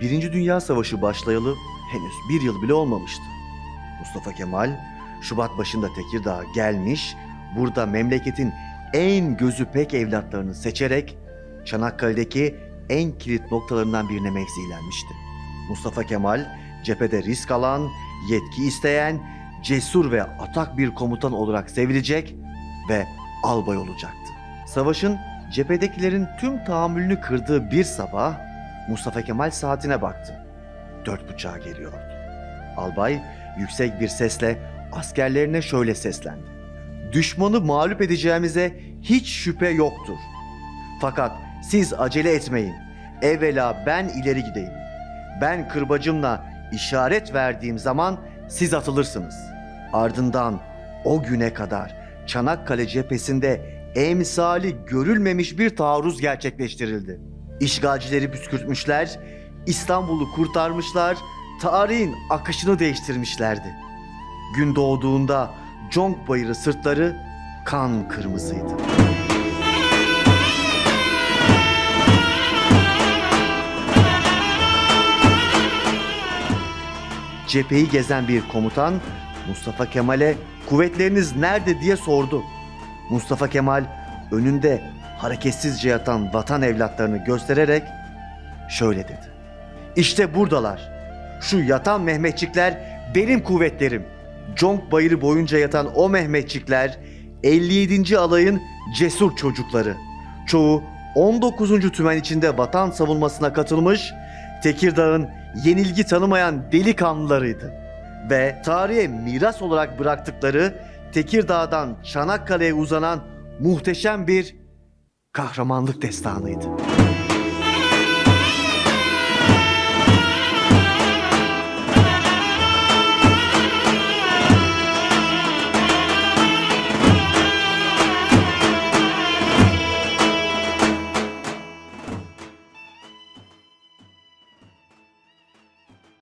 Birinci Dünya Savaşı başlayalı henüz bir yıl bile olmamıştı. Mustafa Kemal Şubat başında Tekirdağ'a gelmiş, burada memleketin en gözü pek evlatlarını seçerek Çanakkale'deki en kilit noktalarından birine mevzilenmişti. Mustafa Kemal cephede risk alan, yetki isteyen, cesur ve atak bir komutan olarak sevilecek ve albay olacaktı. Savaşın cephedekilerin tüm tahammülünü kırdığı bir sabah Mustafa Kemal saatine baktı. Dört buçuğa geliyordu. Albay yüksek bir sesle askerlerine şöyle seslendi. Düşmanı mağlup edeceğimize hiç şüphe yoktur. Fakat siz acele etmeyin. Evvela ben ileri gideyim. Ben kırbacımla işaret verdiğim zaman siz atılırsınız. Ardından o güne kadar Çanakkale cephesinde emsali görülmemiş bir taarruz gerçekleştirildi. İşgalcileri püskürtmüşler, İstanbul'u kurtarmışlar, tarihin akışını değiştirmişlerdi. Gün doğduğunda Conk Bayırı sırtları kan kırmızıydı. Cepheyi gezen bir komutan Mustafa Kemal'e kuvvetleriniz nerede diye sordu. Mustafa Kemal önünde hareketsizce yatan vatan evlatlarını göstererek şöyle dedi. İşte buradalar. Şu yatan Mehmetçikler benim kuvvetlerim. Conk Bayırı boyunca yatan o Mehmetçikler 57. alayın cesur çocukları. Çoğu 19. tümen içinde vatan savunmasına katılmış, Tekirdağ'ın yenilgi tanımayan delikanlılarıydı. Ve tarihe miras olarak bıraktıkları Tekirdağ'dan Çanakkale'ye uzanan muhteşem bir kahramanlık destanıydı.